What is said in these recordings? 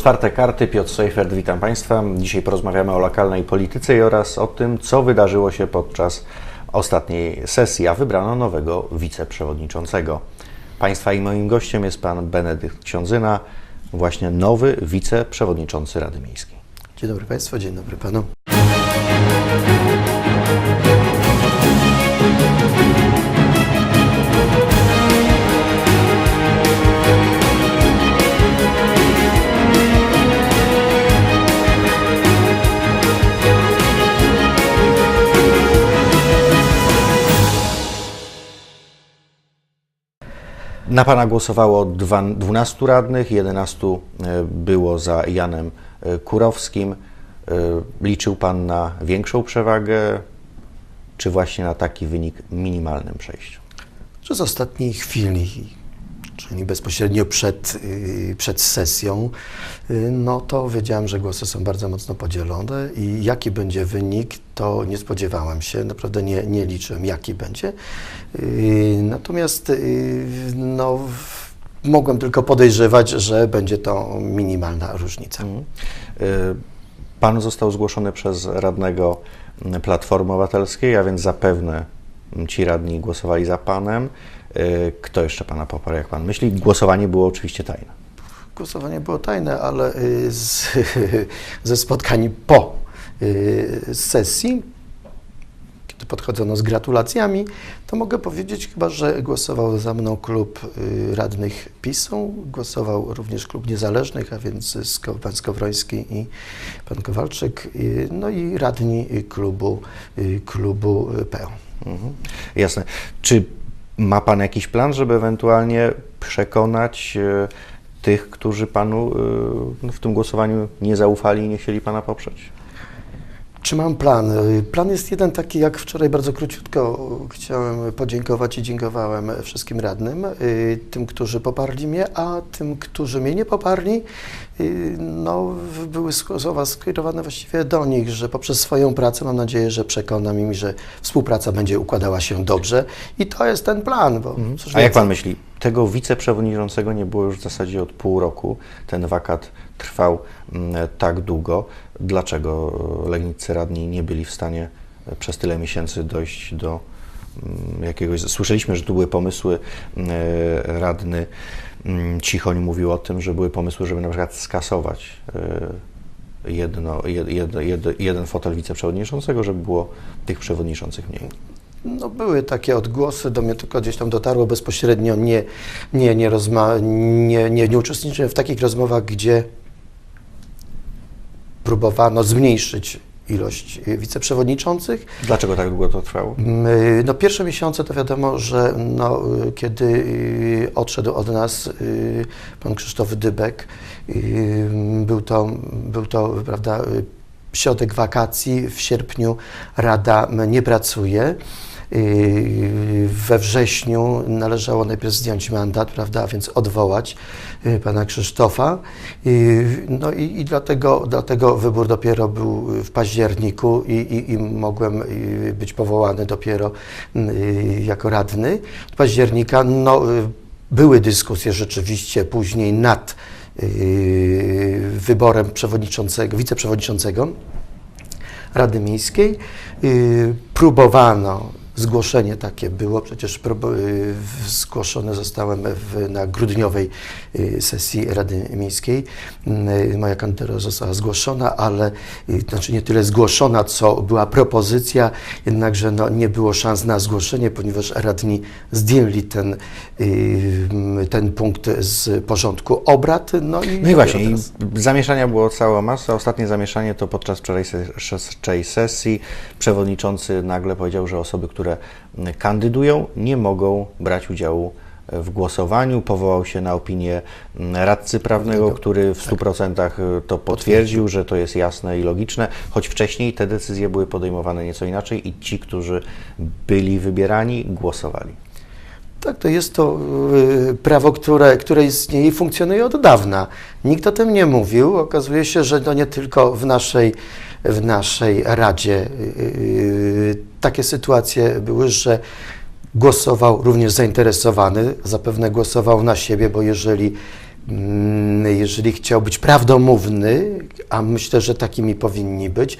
Otwarte karty Piotr Seifert, witam Państwa. Dzisiaj porozmawiamy o lokalnej polityce oraz o tym, co wydarzyło się podczas ostatniej sesji, a wybrano nowego wiceprzewodniczącego. Państwa i moim gościem jest pan Benedykt Ksiądzyna, właśnie nowy wiceprzewodniczący Rady Miejskiej. Dzień dobry Państwu, dzień dobry Panu. Na pana głosowało dwa- 12 radnych, 11 e, było za Janem e, Kurowskim. E, Liczył pan na większą przewagę, czy właśnie na taki wynik minimalnym przejściu? Że z ostatniej chwili, czyli bezpośrednio przed, yy, przed sesją, yy, no to wiedziałem, że głosy są bardzo mocno podzielone i jaki będzie wynik, to nie spodziewałem się, naprawdę nie, nie liczyłem, jaki będzie. Yy, Natomiast yy, no, mogłem tylko podejrzewać, że będzie to minimalna różnica. Mhm. Y, Pan został zgłoszony przez radnego mm, Platformy Obywatelskiej, a więc zapewne mm, ci radni głosowali za panem. Y, Kto jeszcze pana poparł, jak pan myśli? Głosowanie było oczywiście tajne. Głosowanie było tajne, ale y, z, ze spotkań po y, sesji, kiedy podchodzono z gratulacjami, to mogę powiedzieć chyba, że głosował za mną klub y, radnych PiSu, głosował również klub niezależnych, a więc pan Skowroński i pan Kowalczyk, y, no i radni klubu, klubu PO. Mhm. Jasne. Czy ma pan jakiś plan, żeby ewentualnie przekonać tych, którzy panu w tym głosowaniu nie zaufali i nie chcieli pana poprzeć? Czy mam plan? Plan jest jeden taki, jak wczoraj bardzo króciutko chciałem podziękować i dziękowałem wszystkim radnym, y, tym, którzy poparli mnie, a tym, którzy mnie nie poparli, y, no, były słowa skierowane właściwie do nich, że poprzez swoją pracę mam nadzieję, że przekonam im, że współpraca będzie układała się dobrze i to jest ten plan. Bo Mhm. A jak pan myśli, tego wiceprzewodniczącego nie było już w zasadzie od pół roku. Ten wakat trwał mm, tak długo. Dlaczego legnicy radni nie byli w stanie e, przez tyle miesięcy dojść do mm, jakiegoś... Słyszeliśmy, że tu były pomysły, mm, e, radny Cichoń mówił o tym, że były pomysły, żeby na przykład skasować e, jedno, jed, jed, jed, jeden fotel wiceprzewodniczącego, żeby było tych przewodniczących mniej. No, były takie odgłosy, do mnie tylko gdzieś tam dotarło bezpośrednio, nie, nie, nie, rozma- nie, nie, nie uczestniczyłem w takich rozmowach, gdzie próbowano zmniejszyć ilość y, wiceprzewodniczących. Dlaczego tak długo to trwało? Mm, y, No, pierwsze miesiące to wiadomo, że no, y, kiedy odszedł od nas pan Krzysztof Dybek, y, był to, był to prawda, środek wakacji, w sierpniu Rada nie pracuje. Y, We wrześniu należało najpierw zdjąć mandat, prawda, a więc odwołać y, pana Krzysztofa. Y, No i, i dlatego, dlatego wybór dopiero był w październiku i, i, i mogłem być powołany dopiero jako radny października. No, były dyskusje rzeczywiście później nad wyborem przewodniczącego, wiceprzewodniczącego. Rady Miejskiej. Próbowano, zgłoszenie takie było, przecież y, zgłoszony zostałem w, na grudniowej y, sesji Rady Miejskiej. Y, Moja kandydatura została zgłoszona, ale znaczy nie tyle zgłoszona, co była propozycja, jednakże no, nie było szans na zgłoszenie, ponieważ radni zdjęli ten, ten punkt z porządku obrad. No i, No i właśnie, i zamieszania było cała masa. Ostatnie zamieszanie to podczas wczorajszej sesji przewodniczący nagle powiedział, że osoby, które mm, kandydują, nie mogą brać udziału w głosowaniu. Powołał się na opinię mm, radcy prawnego, który w 100% to potwierdził, że to jest jasne i logiczne, choć wcześniej te decyzje były podejmowane nieco inaczej i ci, którzy byli wybierani, głosowali. Tak, to jest to y, prawo, które, które istnieje i funkcjonuje od dawna. Nikt o tym nie mówił. Okazuje się, że to nie tylko w naszej, w naszej Radzie. Y, y, takie sytuacje były, że głosował również zainteresowany, zapewne głosował na siebie, bo jeżeli mm, jeżeli chciał być prawdomówny, a myślę, że takimi powinni być,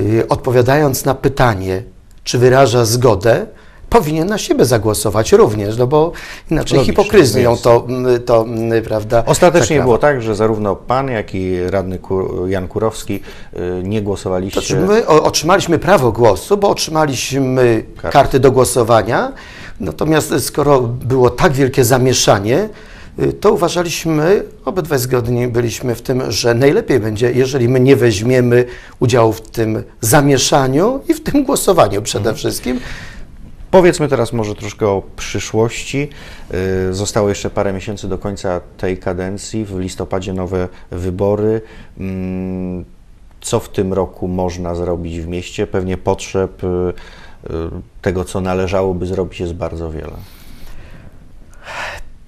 y, odpowiadając na pytanie, czy wyraża zgodę, powinien na siebie zagłosować również, no bo inaczej Logicznie, hipokryzją to, to prawda. Ostatecznie zakrawa. było tak, że zarówno pan, jak i radny Jan Kurowski y, nie głosowaliście. Znaczy my otrzymaliśmy prawo głosu, bo otrzymaliśmy Karty. karty do głosowania, natomiast skoro było tak wielkie zamieszanie, y, to uważaliśmy, obydwaj zgodni byliśmy w tym, że najlepiej będzie, jeżeli my nie weźmiemy udziału w tym zamieszaniu i w tym głosowaniu przede wszystkim. Powiedzmy teraz może troszkę o przyszłości. Y, Zostało jeszcze parę miesięcy do końca tej kadencji. W listopadzie nowe wybory. Mm, Co w tym roku można zrobić w mieście? Pewnie potrzeb y, y, tego, co należałoby zrobić, jest bardzo wiele.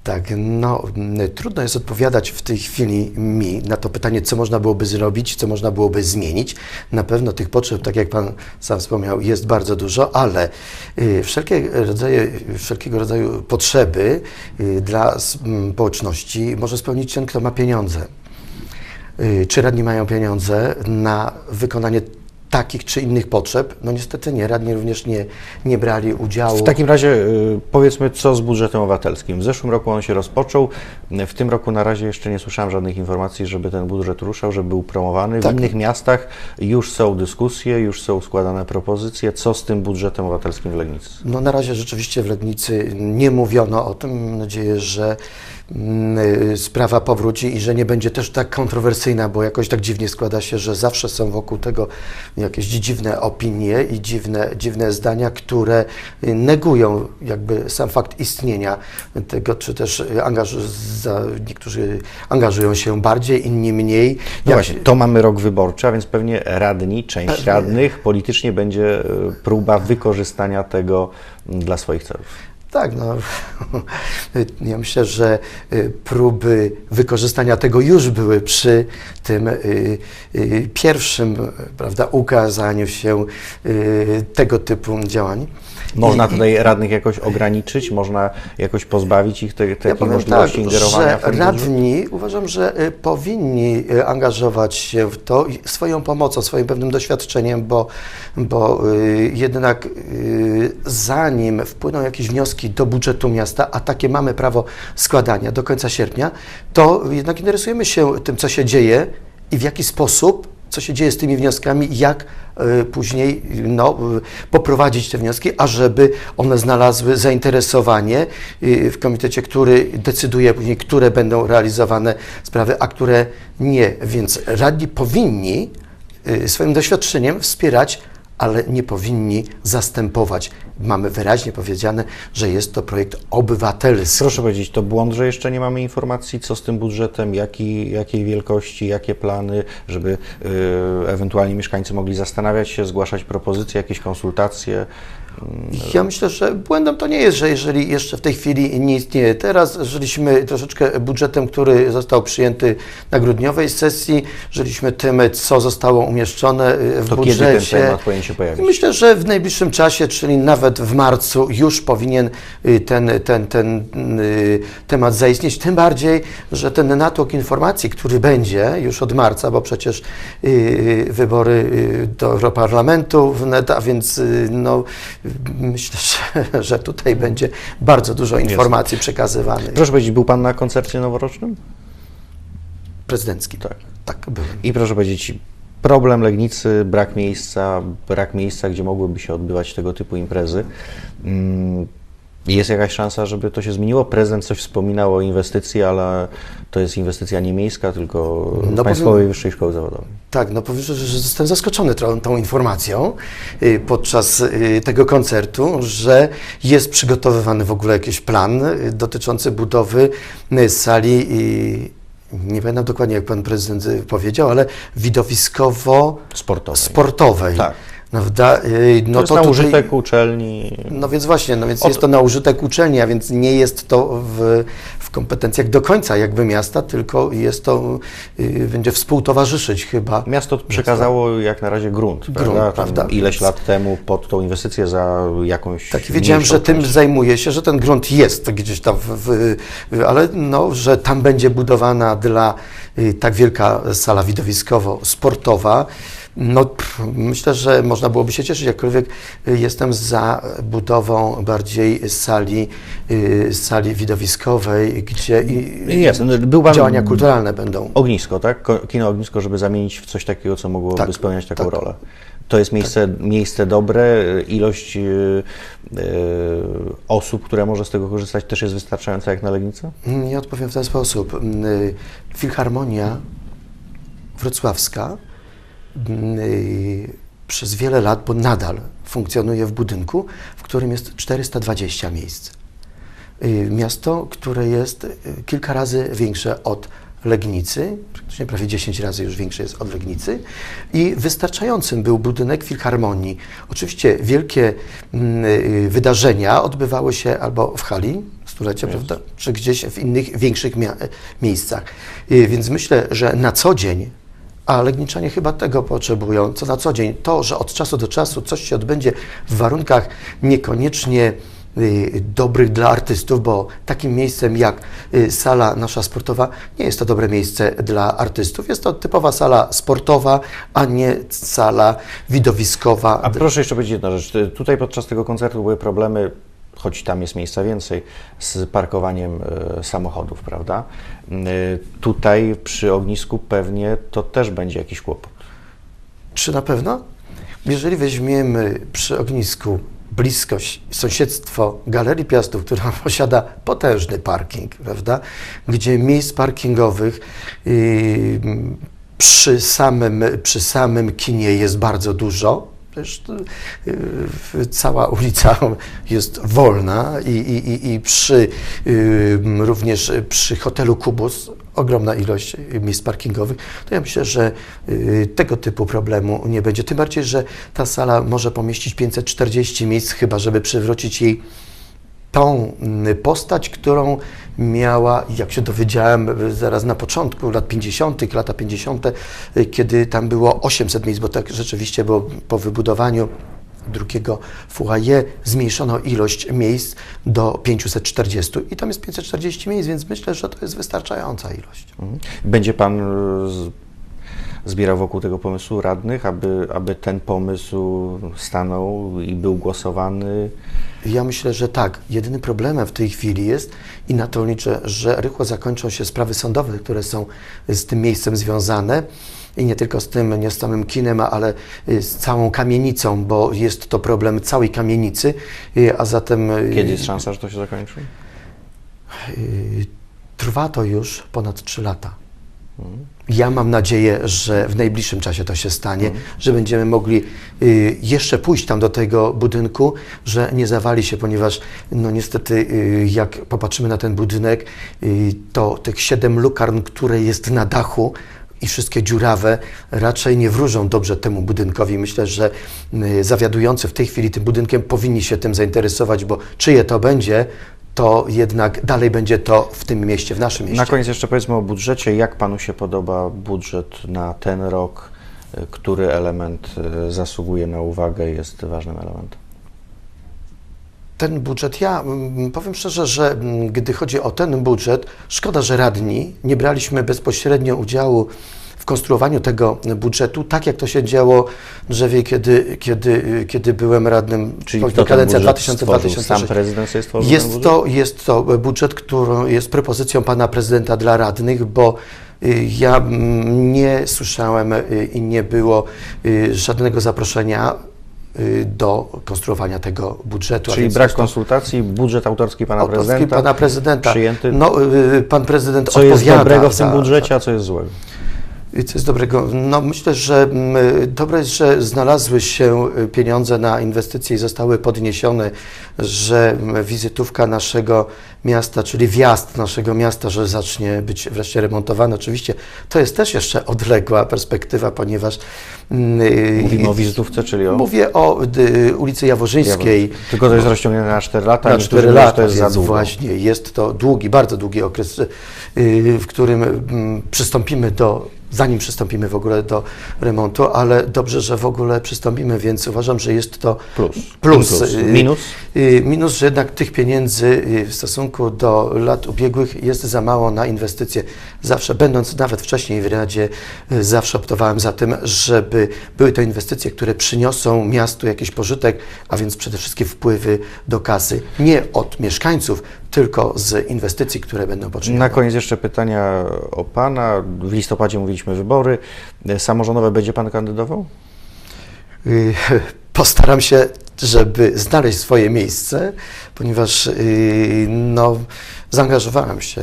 Tak, no m, trudno jest odpowiadać w tej chwili mi na to pytanie, co można byłoby zrobić, co można byłoby zmienić. Na pewno tych potrzeb, tak jak Pan sam wspomniał, jest bardzo dużo, ale y, wszelkie rodzaje, wszelkiego rodzaju potrzeby y, dla s- m, społeczności może spełnić ten, kto ma pieniądze. Y, Czy radni mają pieniądze na wykonanie takich czy innych potrzeb? No niestety nie. Radni również nie, nie brali udziału. W takim razie y, powiedzmy, co z budżetem obywatelskim. W zeszłym roku on się rozpoczął. W tym roku na razie jeszcze nie słyszałem żadnych informacji, żeby ten budżet ruszał, żeby był promowany. W Tak. innych miastach już są dyskusje, już są składane propozycje. Co z tym budżetem obywatelskim w Legnicy? No na razie rzeczywiście w Legnicy nie mówiono o tym. Mam nadzieję, że y, sprawa powróci i że nie będzie też tak kontrowersyjna, bo jakoś tak dziwnie składa się, że zawsze są wokół tego jakieś dziwne opinie i dziwne, dziwne zdania, które y, negują jakby sam fakt istnienia tego, czy też y, angaż, niektórzy angażują się bardziej, inni mniej. No Jak- właśnie, to mamy rok wyborczy, a więc pewnie radni, część Pewnie. radnych politycznie będzie y, próba wykorzystania tego mm, dla swoich celów. Tak, no, ja myślę, że y, próby wykorzystania tego już były przy tym y, y, pierwszym, prawda, ukazaniu się tego typu działań. Można tutaj radnych jakoś ograniczyć, można jakoś pozbawić ich te, Ja takiej powiem możliwości tak, ingerowania że radni uważam, że powinni angażować się w to swoją pomocą, swoim pewnym doświadczeniem, bo, bo jednak zanim wpłyną jakieś wnioski do budżetu miasta, a takie mamy prawo składania do końca sierpnia, to jednak interesujemy się tym, co się dzieje i w jaki sposób co się dzieje z tymi wnioskami, jak y, później no, y, poprowadzić te wnioski, ażeby one znalazły zainteresowanie y, w komitecie, który decyduje później, które będą realizowane sprawy, a które nie. Więc radni powinni swoim doświadczeniem wspierać, ale nie powinni zastępować. Mamy wyraźnie powiedziane, że jest to projekt obywatelski. Proszę powiedzieć, to błąd, że jeszcze nie mamy informacji, co z tym budżetem, jaki, jakiej wielkości, jakie plany, żeby y, ewentualnie mieszkańcy mogli zastanawiać się, zgłaszać propozycje, jakieś konsultacje. Ja myślę, że błędem to nie jest, że jeżeli jeszcze w tej chwili nie istnieje. Teraz żyliśmy troszeczkę budżetem, który został przyjęty na grudniowej sesji, żyliśmy tym, co zostało umieszczone y, w To budżecie. kiedy ten temat powinien się pojawić? Myślę, że w najbliższym czasie, czyli nawet w marcu, już powinien y, ten, ten, ten y, temat zaistnieć. Tym bardziej, że ten natłok informacji, który będzie już od marca, bo przecież wybory do Europarlamentu a więc no, myślę, że, że tutaj będzie bardzo dużo informacji przekazywanych. Proszę powiedzieć, był Pan na koncercie noworocznym? Prezydencki. Tak. Tak, byłem. I proszę powiedzieć, problem Legnicy, brak miejsca, brak miejsca, gdzie mogłyby się odbywać tego typu imprezy. Jest jakaś szansa, żeby to się zmieniło? Prezydent coś wspominał o inwestycji, ale to jest inwestycja nie miejska, tylko No Państwowej powiem- Wyższej Szkoły Zawodowej. Tak, no powiem, że, że zostałem zaskoczony tą, tą informacją y, podczas y, tego koncertu, że jest przygotowywany w ogóle jakiś plan y, dotyczący budowy sali, nie pamiętam dokładnie jak pan prezydent powiedział, ale widowiskowo Sportowej. sportowej. Tak. Prawda? Y, No to jest na użytek uczelni. No więc właśnie, no więc Od- jest to na użytek uczelni, a więc nie jest to w, w kompetencjach do końca jakby miasta, tylko jest to, y, będzie współtowarzyszyć chyba. Miasto przekazało jak na razie grunt, Grunt, prawda? Prawda. Ileś lat temu pod tą inwestycję za jakąś. Tak, wiedziałem, że tym zajmuje się, że ten grunt jest gdzieś tam, w, w, w, ale no, że tam będzie budowana dla y, tak wielka sala widowiskowo-sportowa. No, pff, myślę, że można byłoby się cieszyć, jakkolwiek y, jestem za budową bardziej sali, y, sali widowiskowej, gdzie i, Jest, był pan działania kulturalne będą. ognisko, tak? Ko- Kino ognisko, żeby zamienić w coś takiego, co mogłoby Tak, spełniać taką tak. rolę. To jest miejsce, miejsce dobre, ilość y, y, osób, które może z tego korzystać, też jest wystarczająca jak na Legnicy? Nie odpowiem w ten sposób. Y, Filharmonia wrocławska y, przez wiele lat, bo nadal funkcjonuje w budynku, w którym jest 420 miejsc. Y, Miasto, które jest y, kilka razy większe od Legnicy, praktycznie prawie 10 razy już większe jest od Legnicy i wystarczającym był budynek Filharmonii. Oczywiście wielkie mm, y, wydarzenia odbywały się albo w hali stulecia, prawda, czy gdzieś w innych większych miejscach. Y, Więc myślę, że na co dzień a Legniczanie chyba tego potrzebują, co na co dzień. To, że od czasu do czasu coś się odbędzie w warunkach niekoniecznie y, dobrych dla artystów, bo takim miejscem jak y, sala nasza sportowa nie jest to dobre miejsce dla artystów. Jest to typowa sala sportowa, a nie sala widowiskowa. A proszę jeszcze powiedzieć jedną rzecz. Tutaj podczas tego koncertu były problemy, choć tam jest miejsca więcej, z parkowaniem e, samochodów, prawda? E, tutaj przy ognisku pewnie to też będzie jakiś kłopot. Czy na pewno? Jeżeli weźmiemy przy ognisku bliskość, sąsiedztwo Galerii Piastów, która posiada potężny parking, prawda, gdzie miejsc parkingowych przy, samym, przy samym kinie jest bardzo dużo, Przecież yy, cała ulica jest wolna i, i, i, przy, yy, również przy hotelu Kubus ogromna ilość miejsc parkingowych, to ja myślę, że yy, tego typu problemu nie będzie. Tym bardziej, że ta sala może pomieścić 540 miejsc, chyba żeby przywrócić jej tą mm, postać, którą miała, jak się dowiedziałem y, zaraz na początku lat 50., lata 50., y, kiedy tam było 800 miejsc, bo tak rzeczywiście było po wybudowaniu drugiego foyer zmniejszono ilość miejsc do 540 i tam jest 540 miejsc, więc myślę, że to jest wystarczająca ilość. Mhm. Będzie Pan e, zbierał wokół tego pomysłu radnych, aby, aby ten pomysł stanął i był głosowany? Ja myślę, że tak. Jedynym problemem w tej chwili jest, i na to liczę, że rychło zakończą się sprawy sądowe, które są z tym miejscem związane. I nie tylko z tym, nie z samym kinem, ale y, z całą kamienicą, bo jest to problem całej kamienicy, y, a zatem y, Kiedy jest szansa, że to się zakończy? trwa to już ponad 3 lata. Ja mam nadzieję, że w najbliższym czasie to się stanie, że będziemy mogli y, jeszcze pójść tam do tego budynku, że nie zawali się, ponieważ no niestety y, jak popatrzymy na ten budynek, y, to tych siedem lukarn, które jest na dachu i wszystkie dziurawe raczej nie wróżą dobrze temu budynkowi. Myślę, że zawiadujący w tej chwili tym budynkiem powinni się tym zainteresować, bo czyje to będzie, to jednak dalej będzie to w tym mieście, w naszym mieście. Na koniec jeszcze powiedzmy o budżecie. Jak Panu się podoba budżet na ten rok? Który element e, zasługuje na uwagę i jest ważnym elementem? Ten budżet, ja mm, powiem szczerze, że mm, gdy chodzi o ten budżet, szkoda, że radni nie braliśmy bezpośrednio udziału w konstruowaniu tego budżetu, tak jak to się działo Drzewie, kiedy, kiedy, kiedy byłem radnym Czyli kadencja budżet stworzył? 2000-2006. Sam prezydent sobie stworzył ten Jest to, jest to budżet, który jest propozycją pana prezydenta dla radnych, bo y, ja nie słyszałem y, i nie było y, żadnego zaproszenia do konstruowania tego budżetu. Czyli brak jest konsultacji, budżet autorski Pana autorski prezydenta, pana prezydenta. przyjęty. No, pan prezydent co jest odpowiada dobrego w tym budżecie, a co jest złego? I Co jest dobrego? No myślę, że mm, dobre jest, że znalazły się y, pieniądze na inwestycje i zostały podniesione, że mm, wizytówka naszego miasta, czyli wjazd naszego miasta, że zacznie być wreszcie remontowany. Oczywiście to jest też jeszcze odległa perspektywa, ponieważ mm, y, Mówimy o wizytówce, czyli o... Mówię o y, ulicy Jaworzyńskiej. Tylko to jest rozciągnięte na 4 lata, Na niektórzy 4 mówią, że lata, to jest za długo. właśnie jest to długi, bardzo długi okres, w którym przystąpimy do, zanim przystąpimy w ogóle do remontu, ale dobrze, że w ogóle przystąpimy, więc uważam, że jest to Plus. plus. Plus. Y, Minus? y, Minus, że jednak tych pieniędzy y, w stosunku do lat ubiegłych jest za mało na inwestycje. Zawsze, będąc nawet wcześniej w Radzie, y, zawsze optowałem za tym, żeby były to inwestycje, które przyniosą miastu jakiś pożytek, a więc przede wszystkim wpływy do kasy. Nie od mieszkańców, tylko z inwestycji, które będą potrzebne. Na koniec jeszcze pytania o Pana. W listopadzie mówiliśmy wybory. Samorządowe będzie Pan kandydował? Y, Postaram się, żeby znaleźć swoje miejsce, ponieważ y, no, zaangażowałem się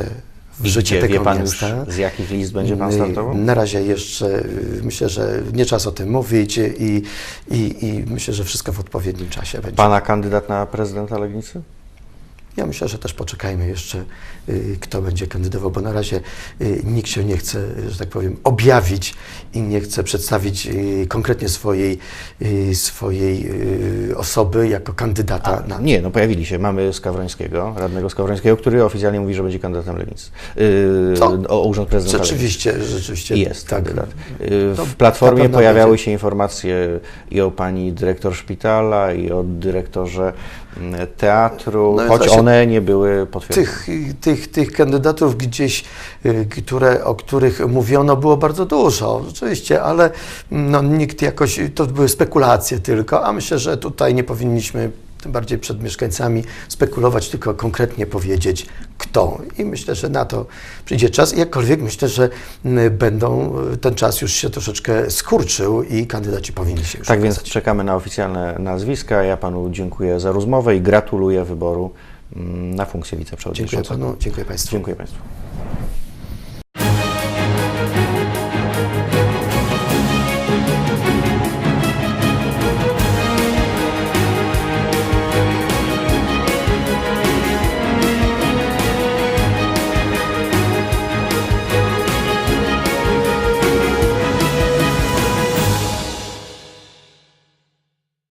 w życie Gdzie? tego Wie Pan już miasta. z jakich list będzie Pan Y, startował? Na razie jeszcze myślę, że nie czas o tym mówić i, i, i myślę, że wszystko w odpowiednim czasie będzie. Pana kandydat na prezydenta Legnicy? Ja myślę, że też poczekajmy jeszcze, kto będzie kandydował, bo na razie y, nikt się nie chce, że tak powiem, objawić i nie chce przedstawić y, konkretnie swojej, y, swojej y, osoby jako kandydata na. Nie, no pojawili się. Mamy Skawrońskiego, radnego Skawrońskiego, który oficjalnie mówi, że będzie kandydatem. Yy, Co? o, o urząd prezydenta. Rzeczywiście, rzeczywiście. Jest tak. kandydat. Y, To W Platformie pojawiały się informacje i o pani dyrektor szpitala, i o dyrektorze mm, teatru, No choć właśnie one nie były potwierdzone. Tych, tych, tych kandydatów gdzieś, y, które, o których mówiono, było bardzo dużo, rzeczywiście, ale no, nikt jakoś, to były spekulacje tylko, a myślę, że tutaj nie powinniśmy, tym bardziej przed mieszkańcami, spekulować, tylko konkretnie powiedzieć, kto. I myślę, że na to przyjdzie czas. Jakkolwiek myślę, że y, będą, y, ten czas już się troszeczkę skurczył i kandydaci powinni się już Tak więc ukazać. czekamy na oficjalne nazwiska. Ja panu dziękuję za rozmowę i gratuluję wyboru mm, na funkcję Dziękuję wiceprzewodniczącego. panu, dziękuję państwu. Dziękuję państwu.